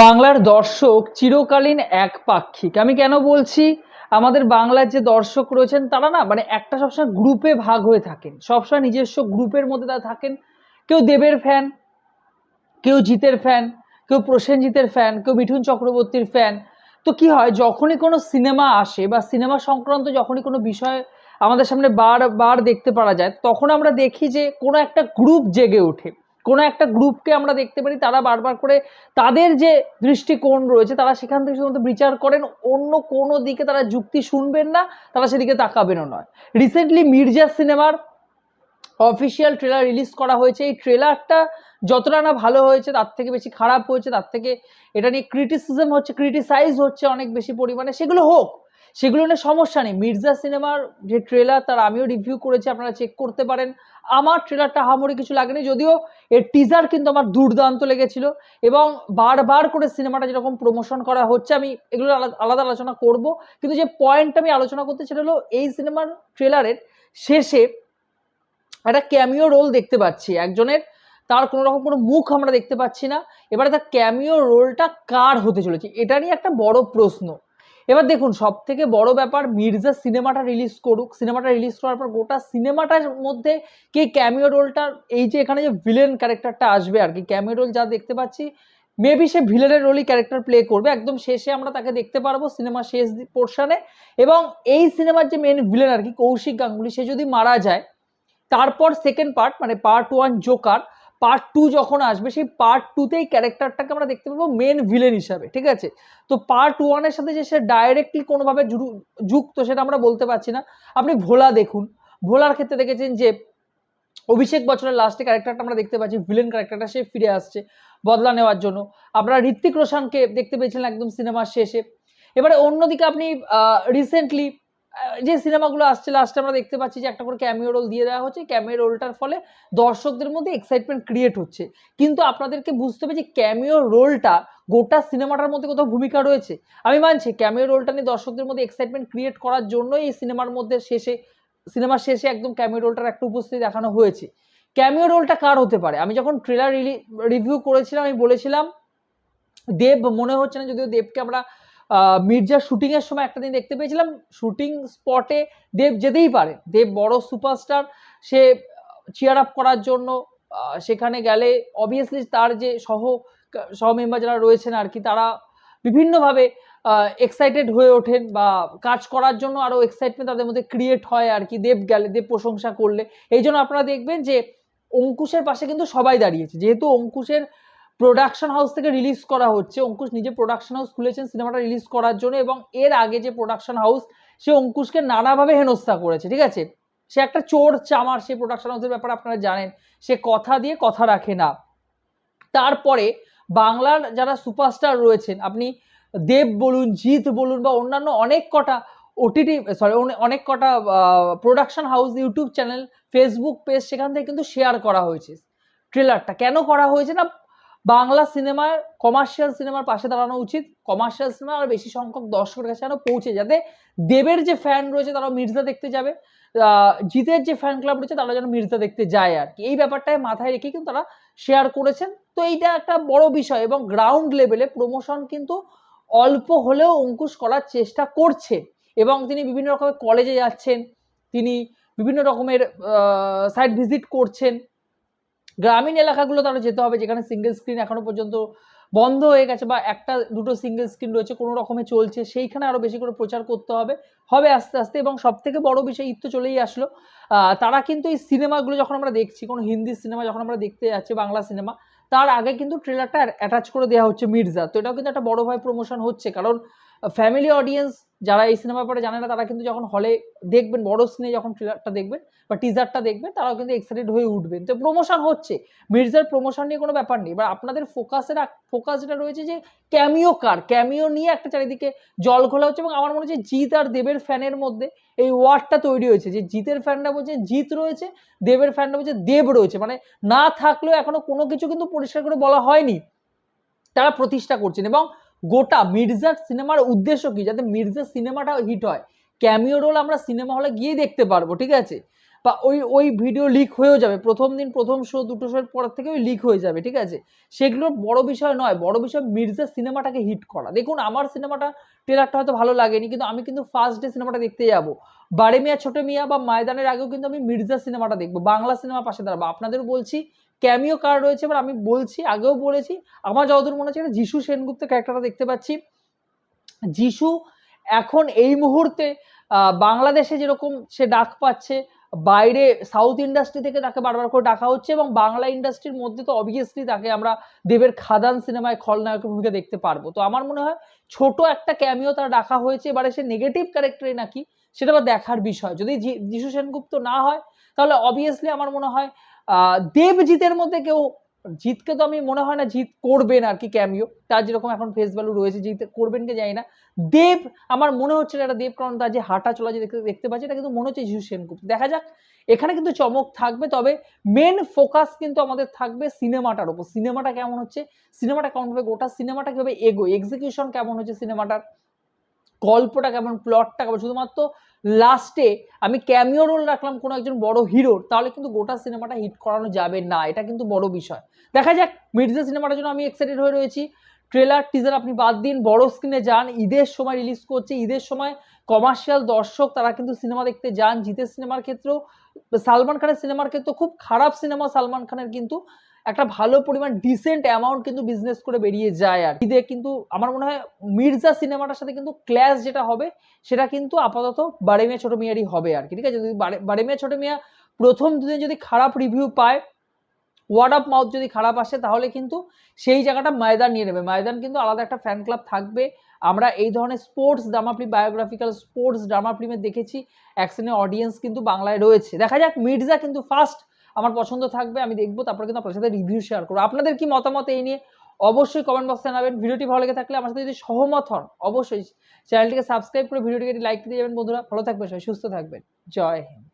বাংলার দর্শক চিরকালীন একপাক্ষিক আমি কেন বলছি? আমাদের বাংলার যে দর্শক রয়েছেন, তারা না মানে একটা সবসময় গ্রুপে ভাগ হয়ে থাকেন। সবসময় নিজস্ব গ্রুপের মধ্যে তারা থাকেন। কেউ দেবের ফ্যান কেউ জিতের ফ্যান কেউ প্রসেনজিতের ফ্যান কেউ মিঠুন চক্রবর্তীর ফ্যান তো কি হয়, যখনই কোনো সিনেমা আসে বা সিনেমা সংক্রান্ত যখনই কোনো বিষয় আমাদের সামনে বার বার দেখতে পারা যায়, তখন আমরা দেখি যে কোনো একটা গ্রুপ জেগে ওঠে। কোনো একটা গ্রুপকে আমরা দেখতে পারি, তারা বারবার করে তাদের যে দৃষ্টিকোণ রয়েছে, তারা সেখান থেকে শুধুমাত্র বিচার করেন, অন্য কোনো দিকে তারা যুক্তি শুনবেন না, তারা সেদিকে তাকাবেনও নয়। রিসেন্টলি মির্জা সিনেমার অফিসিয়াল ট্রেলার রিলিজ করা হয়েছে। এই ট্রেলারটা যতটা না ভালো হয়েছে, তার থেকে বেশি খারাপ হয়েছে, তার থেকে এটা নিয়ে ক্রিটিসিজম হচ্ছে ক্রিটিসাইজ হচ্ছে অনেক বেশি পরিমাণে। সেগুলো হোক সেগুলো নিয়ে সমস্যা নেই। মির্জা সিনেমার যে ট্রেলার তার আমিও রিভিউ করেছি, আপনারা চেক করতে পারেন। আমার ট্রেলারটা হামরি কিছু লাগেনি, যদিও এর টিজার কিন্তু আমার দুর্দান্ত লেগেছিল এবং বারবার করে সিনেমাটা যেরকম প্রমোশন করা হচ্ছে, আমি এগুলো আলাদা আলোচনা করব। কিন্তু যে পয়েন্টটা আমি আলোচনা করতে সেটা হলো, এই সিনেমার ট্রেলারের শেষে একটা ক্যামিও রোল দেখতে পাচ্ছি। একজনের, তার কোনো রকম কোনো মুখ আমরা দেখতে পাচ্ছি না। এবারে তার ক্যামিও রোলটা কার হতে চলেছে? এটা নিয়ে একটা বড় প্রশ্ন। এবার দেখুন সব থেকে বড় ব্যাপার মির্জা সিনেমাটা রিলিজ করুক। সিনেমাটা রিলিজ করার পর গোটা সিনেমাটার মধ্যে কে ক্যামিও রোলটা এই যে এখানে যে ভিলেন ক্যারেক্টারটা আসবে আর কি ক্যামিও রোল যা দেখতে পাচ্ছি মেবি সে ভিলেনের রোলই ক্যারেক্টার প্লে করবে। একদম শেষে আমরা তাকে দেখতে পারব সিনেমা শেষ পোর্শনে এবং এই সিনেমার যে মেন ভিলেন আর কি, কৌশিক গাঙ্গুলি, সে যদি মারা যায়, তারপর সেকেন্ড পার্ট মানে part one joker part two যখন আসবে, সেই পার্ট টুতেই ক্যারেক্টারটাকে আমরা দেখতে পাবো মেন ভিলেন হিসাবে, ঠিক আছে? তো পার্ট ওয়ানের সাথে যে সে ডাইরেক্টলি কোনোভাবে যুক্ত সেটা আমরা বলতে পারছি না। আপনি ভোলা দেখুন। ভোলার ক্ষেত্রে দেখেছেন যে অভিষেক বছরের লাস্টে ক্যারেক্টারটা আমরা দেখতে পাচ্ছি ভিলেন ক্যারেক্টারটা সে ফিরে আসছে বদলা নেওয়ার জন্য। আপনারা ঋত্বিক রোশনকে দেখতে পেয়েছিলেন একদম সিনেমার শেষে। এবারে অন্যদিকে আপনি রিসেন্টলি যে সিনেমাগুলো আসছে লাস্টে আমরা দেখতে পাচ্ছি যে একটা করে ক্যামিও রোল দিয়ে দেওয়া হচ্ছে। ক্যামিও রোলটার ফলে দর্শকদের মধ্যে এক্সাইটমেন্ট ক্রিয়েট হচ্ছে। কিন্তু আপনাদেরকে বুঝতে হবে যে ক্যামিও রোলটা গোটা সিনেমাটার মধ্যে কোথাও ভূমিকা রয়েছে। আমি মানছি ক্যামিও রোলটা নিয়ে দর্শকদের মধ্যে এক্সাইটমেন্ট ক্রিয়েট করার জন্যই এই সিনেমার মধ্যে শেষে, সিনেমার শেষে একদম ক্যামিও রোলটার একটা উপস্থিতি দেখানো হয়েছে। ক্যামিও রোলটা কার হতে পারে? আমি যখন ট্রেলার রিভিউ করেছিলাম, আমি বলেছিলাম, দেব মনে হচ্ছে না, যদিও দেবকে আমরা মির্জা শুটিং এর সময় একটা দিন দেখতে পেয়েছিলাম। শুটিং স্পটে দেব যেতেই পারে। দেব বড় সুপারস্টার সে চিয়ার আপ করার জন্য সেখানে গেলে অবভিয়াসলি তার যে সহ সহ মেম্বার যারা রয়েছেন আর কি, তারা বিভিন্নভাবে এক্সাইটেড হয়ে ওঠেন বা কাজ করার জন্য আরও এক্সাইটমেন্ট তাদের মধ্যে ক্রিয়েট হয় আর কি। দেব গেলে, দেব প্রশংসা করলে। এই জন্য আপনারা দেখবেন যে অঙ্কুশের পাশে কিন্তু সবাই দাঁড়িয়েছে। যেহেতু অঙ্কুশের প্রোডাকশন হাউস থেকে রিলিজ করা হচ্ছে। অঙ্কুশ নিজে প্রোডাকশন হাউস খুলেছেন সিনেমাটা রিলিজ করার জন্য এবং এর আগে যে প্রোডাকশন হাউস সে অঙ্কুশকে নানাভাবে হেনস্থা করেছে, ঠিক আছে? সে একটা চোর চামার সে প্রোডাকশন হাউসের ব্যাপারে আপনারা জানেন। সে কথা দিয়ে কথা রাখে না। তারপরে বাংলার যারা সুপারস্টার রয়েছেন, আপনি দেব বলুন, জিৎ বলুন বা অন্যান্য অনেক কটা ওটিটি সরি অনেক কটা production house YouTube channel Facebook page সেখান থেকে কিন্তু শেয়ার করা হয়েছে। ট্রেলারটা কেন করা হয়েছে না বাংলা সিনেমার কমার্শিয়াল সিনেমার পাশে দাঁড়ানো উচিত। কমার্শিয়াল সিনেমা আর বেশি সংখ্যক দর্শকের কাছে যেন পৌঁছে, যাতে দেবের যে ফ্যান রয়েছে তারা মির্জা দেখতে যাবে। জিতের যে ফ্যান ক্লাব রয়েছে তারা যেন মির্জা দেখতে যায় আর কি। এই ব্যাপারটায় মাথায় রেখে কিন্তু তারা শেয়ার করেছেন। তো এইটা একটা বড় বিষয় এবং গ্রাউন্ড লেভেলে প্রমোশন কিন্তু অল্প হলেও অঙ্কুশ করার চেষ্টা করছে। এবং তিনি বিভিন্ন রকমের কলেজে যাচ্ছেন, তিনি বিভিন্ন রকমের সাইট ভিজিট করছেন। গ্রামীণ এলাকাগুলো তারা যেতে হবে, যেখানে সিঙ্গেল স্ক্রিন এখনও পর্যন্ত বন্ধ হয়ে গেছে বা একটা, দুটো সিঙ্গেল স্ক্রিন রয়েছে, কোনো রকমে চলছে, সেইখানে আরও বেশি করে প্রচার করতে হবে হবে আস্তে আস্তে এবং সব থেকে বড় বিষয় ঈদ তো চলেই আসলো। তারা কিন্তু এই সিনেমাগুলো যখন আমরা দেখছি, কোনো হিন্দি সিনেমা যখন আমরা দেখতে যাচ্ছি, বাংলা সিনেমা, তার আগে কিন্তু ট্রেলারটা অ্যাটাচ করে দেওয়া হচ্ছে মির্জা, তো এটাও কিন্তু একটা বড়ভাবে প্রমোশন হচ্ছে, কারণ ফ্যামিলি অডিয়েন্স যারা এই সিনেমার ব্যাপারে জানে না, তারা কিন্তু যখন হলে দেখবেন, বড় স্ক্রিনে যখন ট্রেলারটা দেখবেন বা টিজারটা দেখবেন, তারাও কিন্তু এক্সাইটেড হয়ে উঠবেন। তো প্রমোশন হচ্ছে। মির্জার প্রমোশন নিয়ে কোনো ব্যাপার নেই। এবার আপনাদের ফোকাসের ফোকাস যেটা রয়েছে যে ক্যামিও কার? ক্যামিও নিয়ে একটা চারিদিকে জল ঘোলা হচ্ছে এবং আমার মনে হচ্ছে জিৎ আর দেবের ফ্যানের মধ্যে এই ওয়ার্ডটা তৈরি হয়েছে। যে জিতের ফ্যানরা বলছে জিৎ রয়েছে, দেবের ফ্যানরা বলছে দেব রয়েছে। মানে না থাকলেও এখনও কোনো কিছু কিন্তু পরিষ্কার করে বলা হয়নি। তারা প্রতিষ্ঠা করছেন এবং গোটা মির্জার সিনেমার উদ্দেশ্য কি? যাতে মির্জার সিনেমাটা হিট হয়। ক্যামিও রোল আমরা সিনেমা হলে গিয়ে দেখতে পারব, ঠিক আছে? বা ওই ওই ভিডিও লিক হয়েও যাবে। প্রথম দিন প্রথম শো দুটো শোর পর থেকে ওই লিক হয়ে যাবে, ঠিক আছে? সেগুলো বড় বিষয় নয়, বড় বিষয় মির্জা সিনেমাটাকে হিট করা। দেখুন, আমার সিনেমাটা ট্রেলারটা হয়তো ভালো লাগেনি, কিন্তু আমি কিন্তু ফার্স্ট ডে সিনেমাটা দেখতে যাব। বারে মিয়া, ছোট মিয়া বা ময়দানের আগেও কিন্তু আমি মির্জা সিনেমাটা দেখব। বাংলা সিনেমা পাশে দাঁড়াবো। আপনাদের বলছি ক্যামিও কার্ড রয়েছে এবার আমি বলছি, আগেও বলেছি, আমার যতদূর মনে হচ্ছে একটা যিশু সেনগুপ্ত ক্যারেক্টারটা দেখতে পাচ্ছি। যিশু এখন এই মুহূর্তে বাংলাদেশে যেরকম সে ডাক পাচ্ছে বাইরে সাউথ ইন্ডাস্ট্রি থেকে তাকে বারবার করে ডাকা হচ্ছে এবং বাংলা ইন্ডাস্ট্রির মধ্যে তো অবভিয়াসলি তাকে আমরা দেবের খাদান সিনেমায় খলনায়কের ভূমিকা দেখতে পারব। তো আমার মনে হয় ছোট একটা ক্যামিও তার ডাকা হয়েছে, এবারে সে নেগেটিভ ক্যারেক্টারে নাকি সেটা আবার দেখার বিষয়। যদি যিশু সেনগুপ্ত না হয়, তাহলে অবভিয়াসলি আমার মনে হয় দেবজিতের মধ্যে কেউ জিতকে তো আমি, মনে হয় না জিত করবেন আর কি ক্যামিও তার যেরকম এখন ফেস ভ্যালু রয়েছে, জিত করবেন কি জানি না। দেব, আমার মনে হচ্ছে না এটা দেব, কারণ তার যে হাঁটা চলা যে দেখতে দেখতে পাচ্ছি, এটা কিন্তু মনে হচ্ছে যিশু সেনগুপ্ত। দেখা যাক, এখানে কিন্তু চমক থাকবে, তবে মেন ফোকাস কিন্তু আমাদের থাকবে সিনেমাটার উপর সিনেমাটা কেমন হচ্ছে? সিনেমাটা কেমন হবে? গোটা সিনেমাটা কীভাবে এগো এক্সিকিউশন কেমন হচ্ছে সিনেমাটার? গল্পটা কেমন? প্লটটা কেমন? শুধুমাত্র লাস্টে আমি ক্যামিও রোল রাখলাম কোনো একজন বড় হিরোর তাহলে কিন্তু গোটা সিনেমাটা হিট করানো যাবে না, এটা কিন্তু বড় বিষয়। দেখা যাক, মির্জা সিনেমাটার জন্য আমি এক্সাইটেড হয়ে রয়েছি। ট্রেলার টিজার আপনি বাদ দিন, বড় স্ক্রিনে যান, ঈদের সময় রিলিজ করছে, ঈদের সময় কমার্শিয়াল দর্শক তারা কিন্তু সিনেমা দেখতে যান জিতের সিনেমার ক্ষেত্রেও, সালমান খানের সিনেমার ক্ষেত্রেও খুব খারাপ সিনেমা সালমান খানের কিন্তু একটা ভালো পরিমাণ ডিসেন্ট অ্যামাউন্ট কিন্তু বিজনেস করে বেরিয়ে যায় আর ঈদে কিন্তু আমার মনে হয় মির্জা সিনেমাটার সাথে কিন্তু ক্ল্যাশ যেটা হবে, সেটা কিন্তু আপাতত বারে মেয়ে, ছোট মিয়ারই হবে আর কি, ঠিক আছে? যদি বারে- মেয়ে, ছোট মিয়া প্রথম দুদিন যদি খারাপ রিভিউ পায় ওয়ার্ড অফ মাউথ যদি খারাপ আসে, তাহলে কিন্তু সেই জায়গাটা ময়দান নিয়ে নেবে। ময়দান কিন্তু আলাদা একটা ফ্যান ক্লাব থাকবে। আমরা এই ধরনের sports drama film biographical sports drama ফিল্মে দেখেছি অ্যাকশনের অডিয়েন্স কিন্তু বাংলায় রয়েছে। দেখা যাক, মির্জা কিন্তু ফার্স্ট আমার পছন্দ থাকবে, আমি দেখব, তারপরে কিন্তু আপনার সাথে রিভিউ শেয়ার করব। আপনাদের কি মতামত এই নিয়ে? অবশ্যই কমেন্ট বক্সে জানাবেন। ভিডিওটি ভালো লেগে থাকলে আমার সাথে যদি সহমত হন, অবশ্যই চ্যানেলটিকে সাবস্ক্রাইব করে ভিডিওটিকে লাইক দিয়ে যাবেন বন্ধুরা। ভালো থাকবেন সবাই, সুস্থ থাকবেন। জয় হিন্দ।